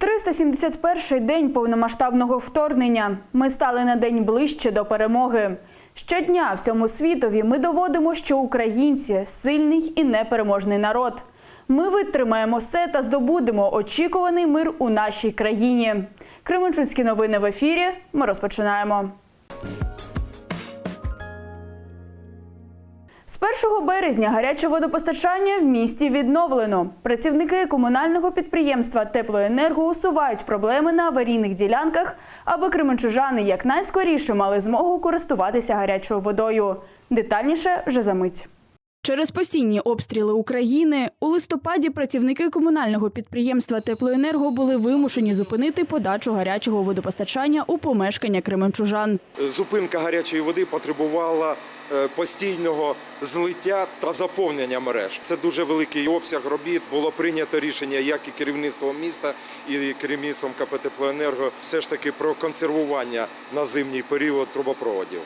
371-й день повномасштабного вторгнення. Ми стали на день ближче до перемоги. Щодня всьому світові ми доводимо, що українці сильний і непереможний народ. Ми витримаємо все та здобудемо очікуваний мир у нашій країні. Кременчуцькі новини в ефірі. Ми розпочинаємо. З 1 березня гаряче водопостачання в місті відновлено. Працівники комунального підприємства Теплоенерго усувають проблеми на аварійних ділянках, аби кременчужани якнайскоріше мали змогу користуватися гарячою водою. Детальніше вже за мить. Через постійні обстріли України у листопаді працівники комунального підприємства Теплоенерго були вимушені зупинити подачу гарячого водопостачання у помешкання кременчужан. Зупинка гарячої води потребувала е, постійного злиття та заповнення мереж. Це дуже великий обсяг робіт. Було прийнято рішення, як і керівництвом міста, і керівництвом КП «Теплоенерго», все ж таки про консервування на зимній період трубопроводів.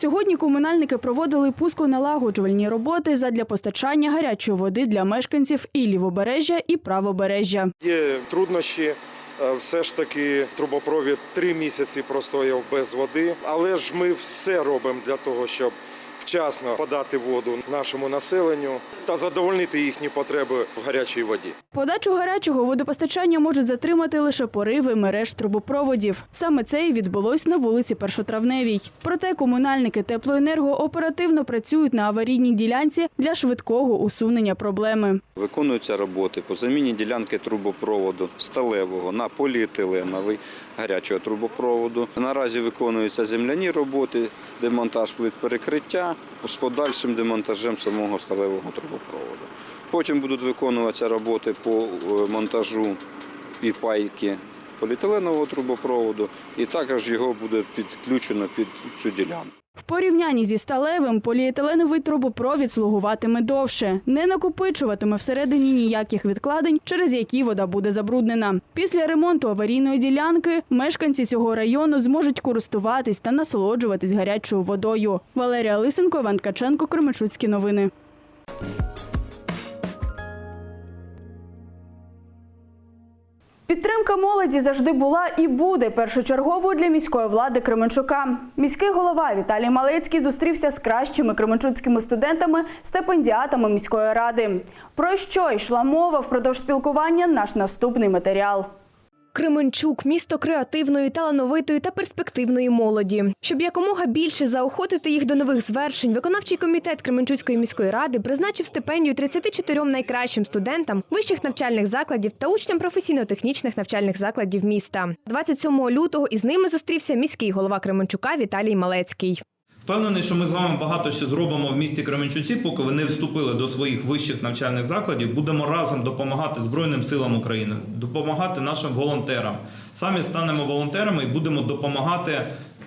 Сьогодні комунальники проводили пусконалагоджувальні роботи задля постачання гарячої води для мешканців і лівобережжя, і правобережжя. Є труднощі. е, Все ж таки трубопровід три місяці простояв без води, але ж ми все робимо для того, щоб вчасно подати воду нашому населенню та задовольнити їхні потреби в гарячій воді. Подачу гарячого водопостачання можуть затримати лише пориви мереж трубопроводів. Саме це і відбулось на вулиці Першотравневій. Проте комунальники теплоенерго оперативно працюють на аварійній ділянці для швидкого усунення проблеми. Виконуються роботи по заміні ділянки трубопроводу сталевого на поліетиленовий гарячого трубопроводу. Наразі виконуються земляні роботи, демонтаж плит перекриття з подальшим демонтажем самого сталевого трубопроводу. Потім будуть виконуватися роботи по е, монтажу і пайки поліетиленового трубопроводу, і також його буде підключено під цю ділянку. В порівнянні зі сталевим поліетиленовий трубопровід слугуватиме довше, не накопичуватиме всередині ніяких відкладень, через які вода буде забруднена. Після ремонту аварійної ділянки мешканці цього району зможуть користуватись та насолоджуватись гарячою водою. Валерія Лисенко, Іван Ткаченко, Кременчуцькі новини. Підтримка молоді завжди була і буде першочерговою для міської влади Кременчука. Міський голова Віталій Малецький зустрівся з кращими кременчуцькими студентами, стипендіатами міської ради. Про що йшла мова впродовж спілкування? Наш наступний матеріал. Кременчук місто креативної, талановитої та перспективної молоді. Щоб якомога більше заохотити їх до нових звершень, виконавчий комітет Кременчуцької міської ради призначив стипендію 34 найкращим студентам вищих навчальних закладів та учням професійно-технічних навчальних закладів міста. 27 лютого із ними зустрівся міський голова Кременчука Віталій Малецький. Впевнений, що ми з вами багато ще зробимо в місті Кременчуці, поки ви не вступили до своїх вищих навчальних закладів. Будемо разом допомагати Збройним силам України, допомагати нашим волонтерам. Самі станемо волонтерами і будемо допомагати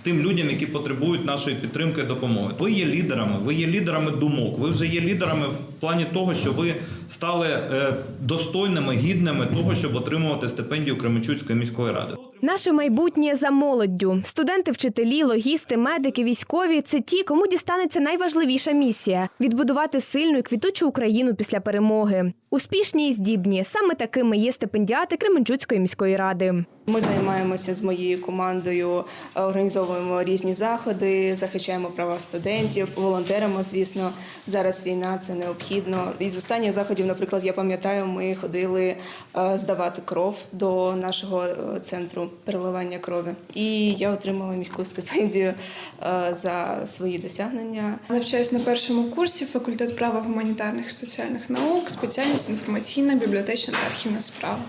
тим людям, які потребують нашої підтримки і допомоги. Ви є лідерами, ви є лідерами думок. Ви вже є лідерами в плані того, що ви стали е, достойними, гідними того, щоб отримувати стипендію Кременчуцької міської ради. Наше майбутнє за молоддю. Студенти, вчителі, логісти, медики, військові це ті, кому дістанеться найважливіша місія відбудувати сильну і квітучу Україну після перемоги. Успішні і здібні. Саме такими є стипендіати Кременчуцької міської ради. Ми займаємося з моєю командою, е, організовуємо різні заходи, захищаємо права студентів, волонтеримо. Звісно, зараз війна це необхідно. Із останніх заходів, наприклад, я пам'ятаю, ми ходили е, здавати кров до нашого е, центру переливання крові. І я отримала міську стипендію е, за свої досягнення. Навчаюсь на першому курсі факультет права гуманітарних і соціальних наук, спеціальність інформаційна, бібліотечна та архівна справа.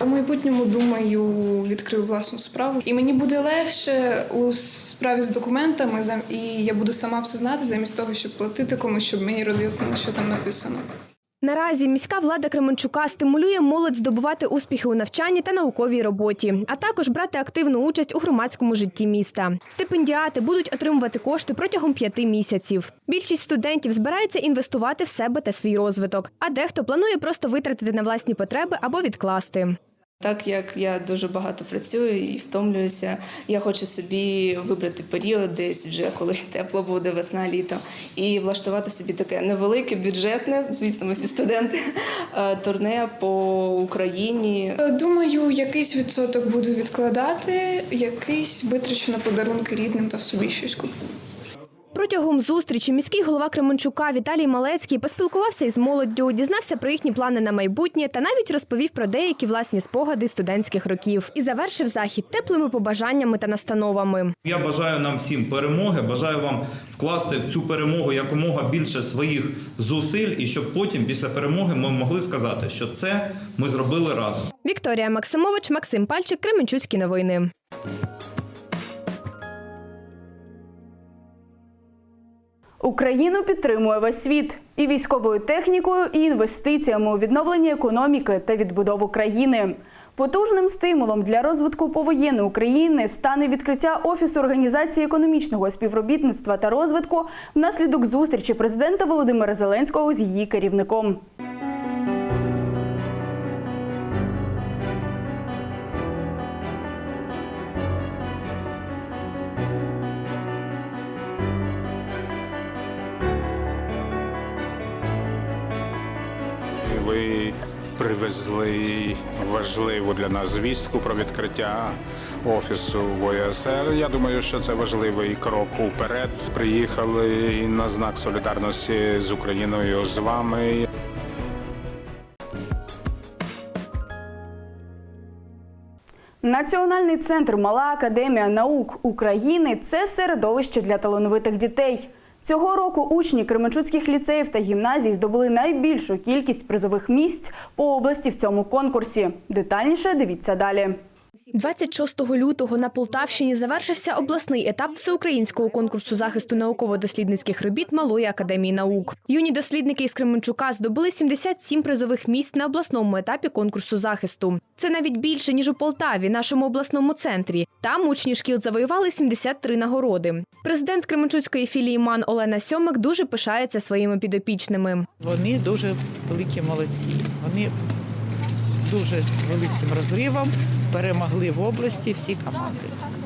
У майбутньому думаю, відкрию власну справу, і мені буде легше у справі з документами, і я буду сама все знати, замість того, щоб платити комусь, щоб мені роз'яснили, що там написано. Наразі міська влада Кременчука стимулює молодь здобувати успіхи у навчанні та науковій роботі, а також брати активну участь у громадському житті міста. Стипендіати будуть отримувати кошти протягом п'яти місяців. Більшість студентів збирається інвестувати в себе та свій розвиток, а дехто планує просто витратити на власні потреби або відкласти. Так як я дуже багато працюю і втомлююся, я хочу собі вибрати період десь вже коли тепло буде, весна, літо, і влаштувати собі таке невелике, бюджетне, звісно, ми всі студенти, е, турне по Україні. Е, Думаю, якийсь відсоток буду відкладати, якийсь витрачу на подарунки рідним та собі щось куплю. Протягом зустрічі міський голова Кременчука Віталій Малецький поспілкувався із молоддю, дізнався про їхні плани на майбутнє та навіть розповів про деякі власні спогади студентських років. І завершив захід теплими побажаннями та настановами. Я бажаю нам всім перемоги. Бажаю вам вкласти в цю перемогу якомога більше своїх зусиль, і щоб потім, після перемоги, ми могли сказати, що це ми зробили разом. Вікторія Максимович, Максим Пальчик, Кременчуцькі новини. Україну підтримує весь світ і військовою технікою, і інвестиціями у відновлення економіки та відбудову країни. Потужним стимулом для розвитку повоєнної України стане відкриття офісу організації економічного співробітництва та розвитку внаслідок зустрічі президента Володимира Зеленського з її керівником. Ви привезли важливу для нас звістку про відкриття офісу в ОСР. Я думаю, що це важливий крок уперед. Приїхали на знак солідарності з Україною з вами. Національний центр Мала академія наук України це середовище для талановитих дітей. Цього року учні Кременчуцьких ліцеїв та гімназій здобули найбільшу кількість призових місць по області в цьому конкурсі. Детальніше дивіться далі. 26 лютого на Полтавщині завершився обласний етап всеукраїнського конкурсу захисту науково-дослідницьких робіт Малої академії наук. Юні дослідники із Кременчука здобули 77 призових місць на обласному етапі конкурсу захисту. Це навіть більше ніж у Полтаві, нашому обласному центрі. Там учні шкіл завоювали 73 нагороди. Президент Кременчуцької філії МАН Олена Сьомик дуже пишається своїми підопічними. Вони дуже великі молодці. Вони дуже з великим розривом перемогли в області всі команди.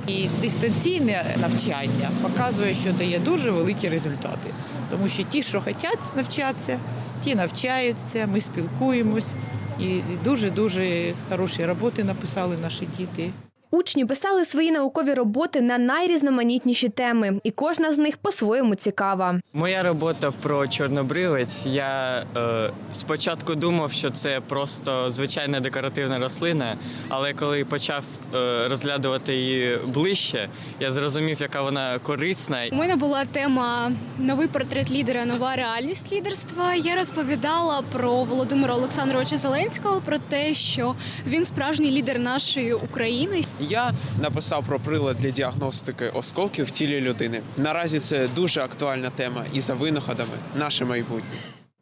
І дистанційне навчання показує, що дає дуже великі результати. Тому що ті, що хочуть навчатися, ті навчаються, ми спілкуємось. І дуже дуже хороші роботи написали наші діти. Учні писали свої наукові роботи на найрізноманітніші теми, і кожна з них по-своєму цікава. Моя робота про чорнобривець. Я е, спочатку думав, що це просто звичайна декоративна рослина, але коли почав е, розглядувати її ближче, я зрозумів, яка вона корисна. У мене була тема новий портрет лідера, нова реальність лідерства. Я розповідала про Володимира Олександровича Зеленського, про те, що він справжній лідер нашої України. Я написав про прилад для діагностики осколків в тілі людини. Наразі це дуже актуальна тема і за винаходами наше майбутнє.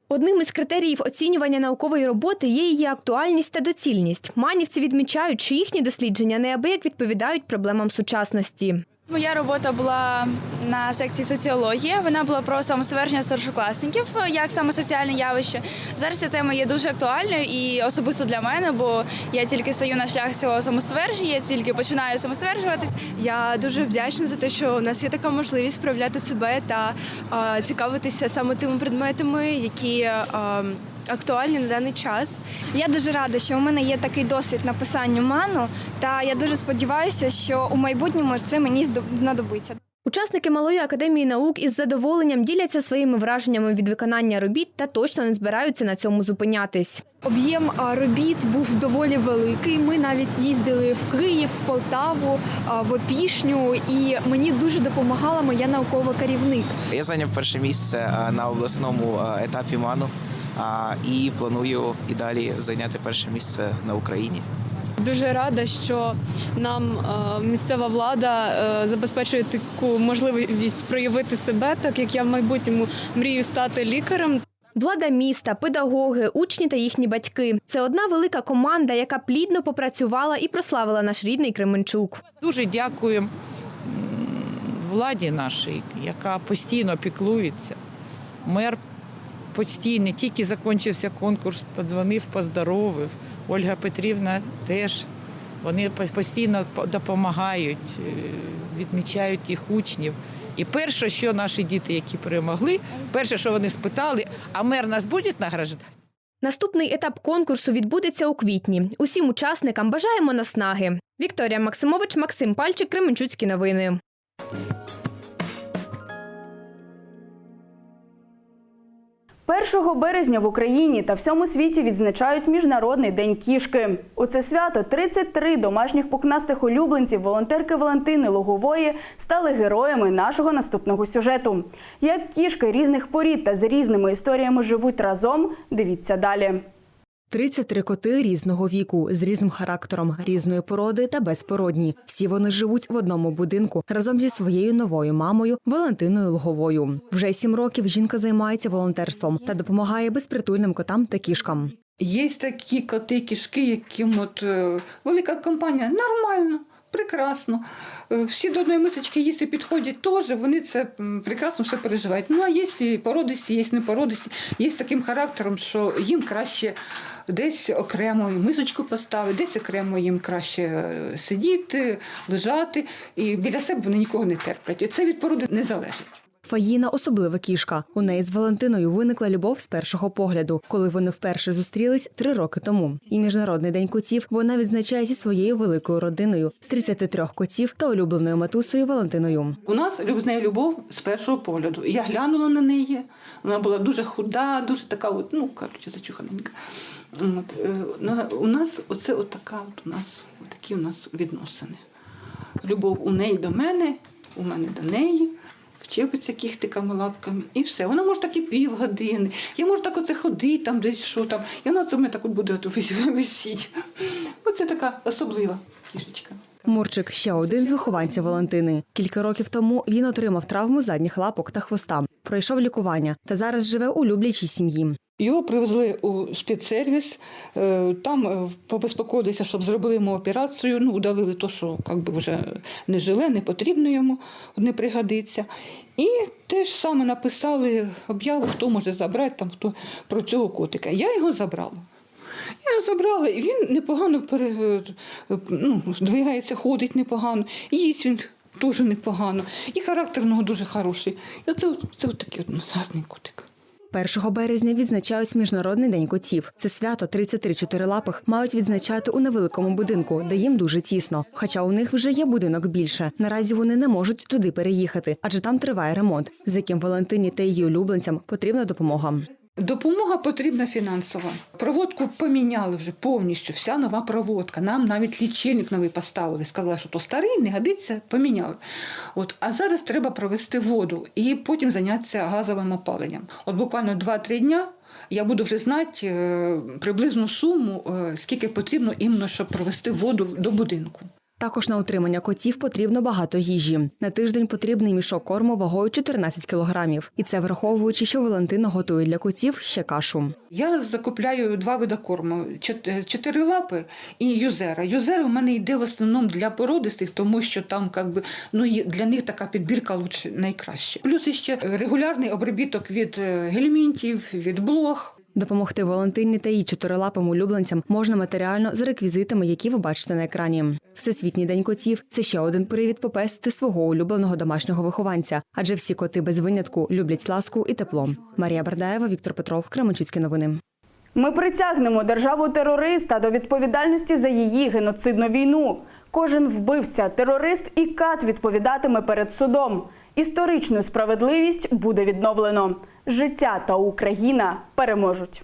Одним із критеріїв оцінювання наукової роботи є її актуальність та доцільність. Манівці відмічають, що їхні дослідження неабияк відповідають проблемам сучасності. Моя робота була на секції соціологія. Вона була про самосвердження старшокласників як саме соціальне явище. Зараз ця тема є дуже актуальною і особисто для мене, бо я тільки стаю на шлях цього самоствердження, я тільки починаю самостверджуватись. Я дуже вдячна за те, що у нас є така можливість проявляти себе та е, цікавитися саме тими предметами, які е, актуальні на даний час. Я дуже рада, що у мене є такий досвід написання ману, та я дуже сподіваюся, що у майбутньому це мені знадобиться. Учасники Малої академії наук із задоволенням діляться своїми враженнями від виконання робіт та точно не збираються на цьому зупинятись. Об'єм робіт був доволі великий. Ми навіть їздили в Київ, в Полтаву, в Опішню, і мені дуже допомагала моя наукова керівник. Я зайняв перше місце на обласному етапі ману і планую і далі зайняти перше місце на Україні. Дуже рада, що нам е, місцева влада е, забезпечує таку можливість проявити себе, так як я в майбутньому мрію стати лікарем. Влада міста, педагоги, учні та їхні батьки це одна велика команда, яка плідно попрацювала і прославила наш рідний Кременчук. Дуже дякуємо м, владі нашій, яка постійно піклується. Мер постійно, тільки закінчився конкурс, подзвонив, поздоровив. Ольга Петрівна теж. Вони постійно допомагають, е, відмічають їх учнів. І перше, що наші діти, які перемогли, перше, що вони спитали, а мер нас буде награждати? Наступний етап конкурсу відбудеться у квітні. Усім учасникам бажаємо наснаги. Вікторія Максимович, Максим Пальчик, Кременчуцькі новини. 1 березня в Україні та всьому світі відзначають Міжнародний день кішки. У це свято 33 домашніх пукнастих улюбленців волонтерки Валентини Лугової стали героями нашого наступного сюжету. Як кішки різних порід та з різними історіями живуть разом, дивіться далі. 33 коти різного віку, з різним характером, різної породи та безпородні. Всі вони живуть в одному будинку разом зі своєю новою мамою Валентиною Луговою. Вже сім років жінка займається волонтерством та допомагає безпритульним котам та кішкам. Є такі коти, кішки, яким от е, велика компанія нормально. Прекрасно. Е, Всі до одної мисочки їсти підходять теж, вони це прекрасно все переживають. Ну, а є і породисті, є непородисті, є з таким характером, що їм краще десь окремо мисочку поставити, десь окремо їм краще е, сидіти, лежати, і біля себе вони нікого не терплять. І це від породи не залежить. Фаїна особлива кішка. У неї з Валентиною виникла любов з першого погляду, коли вони вперше зустрілись три роки тому. І міжнародний день котів вона відзначає зі своєю великою родиною з 33 котів та улюбленою матусею Валентиною. У нас з нею любов з першого погляду. Я глянула на неї. Вона була дуже худа, дуже така, от, ну кажучи, зачуханенька. От, е, у нас оце от така, от у нас такі у нас відносини. Любов у неї до мене, у мене до неї. Вчепиться кіхтиками, лапками, і все. Вона може так і півгодини. Я можу так оце ходити, там десь що там. І вона це мене так от буде висіти. Оце така особлива кішечка. Мурчик ще один з вихованців Валентини. Кілька років тому він отримав травму задніх лапок та хвоста. Пройшов лікування та зараз живе у люблячій сім'ї. Його привезли у спецсервіс, е, там е, побезпокоїлися, щоб зробили йому операцію. Ну, удалили те, що би, вже не жиле, не потрібно йому, не пригодиться. І те ж саме написали об'яву, хто може забрати там, хто про цього котика. Я його забрала. Я забрала, і він непогано пере, е, ну, двигається, ходить непогано, їсть він теж непогано. І характер у нього дуже хороший. І це от такий от у нас котик. 1 березня відзначають Міжнародний день котів. Це свято 33 чотирилапих мають відзначати у невеликому будинку, де їм дуже тісно. Хоча у них вже є будинок більше. Наразі вони не можуть туди переїхати, адже там триває ремонт, з яким Валентині та її улюбленцям потрібна допомога. Допомога потрібна фінансова. Проводку поміняли вже повністю. Вся нова проводка. Нам навіть лічильник новий поставили. Сказали, що то старий, не годиться, поміняли. От, а зараз треба провести воду і потім зайнятися газовим опаленням. От буквально 2-3 дня я буду вже знати е, приблизну суму, е, скільки потрібно іменно, щоб провести воду до будинку. Також на утримання котів потрібно багато їжі. На тиждень потрібний мішок корму вагою 14 кілограмів. І це враховуючи, що Валентина готує для котів ще кашу. Я закупляю два види корму: чотири лапи і юзера. Юзер у мене йде в основному для породистих, тому що там как би, ну, для них така підбірка лучше, найкраще. Плюс ще регулярний обробіток від е, гельмінтів, від блох. Допомогти Валентині та її чотирилапим улюбленцям можна матеріально за реквізитами, які ви бачите на екрані. Всесвітній день котів це ще один привід попестити свого улюбленого домашнього вихованця, адже всі коти без винятку люблять ласку і тепло. Марія Бардаєва, Віктор Петров, Кременчуцькі новини. Ми притягнемо державу терориста до відповідальності за її геноцидну війну. Кожен вбивця, терорист і кат відповідатиме перед судом. Історичну справедливість буде відновлено життя та Україна переможуть.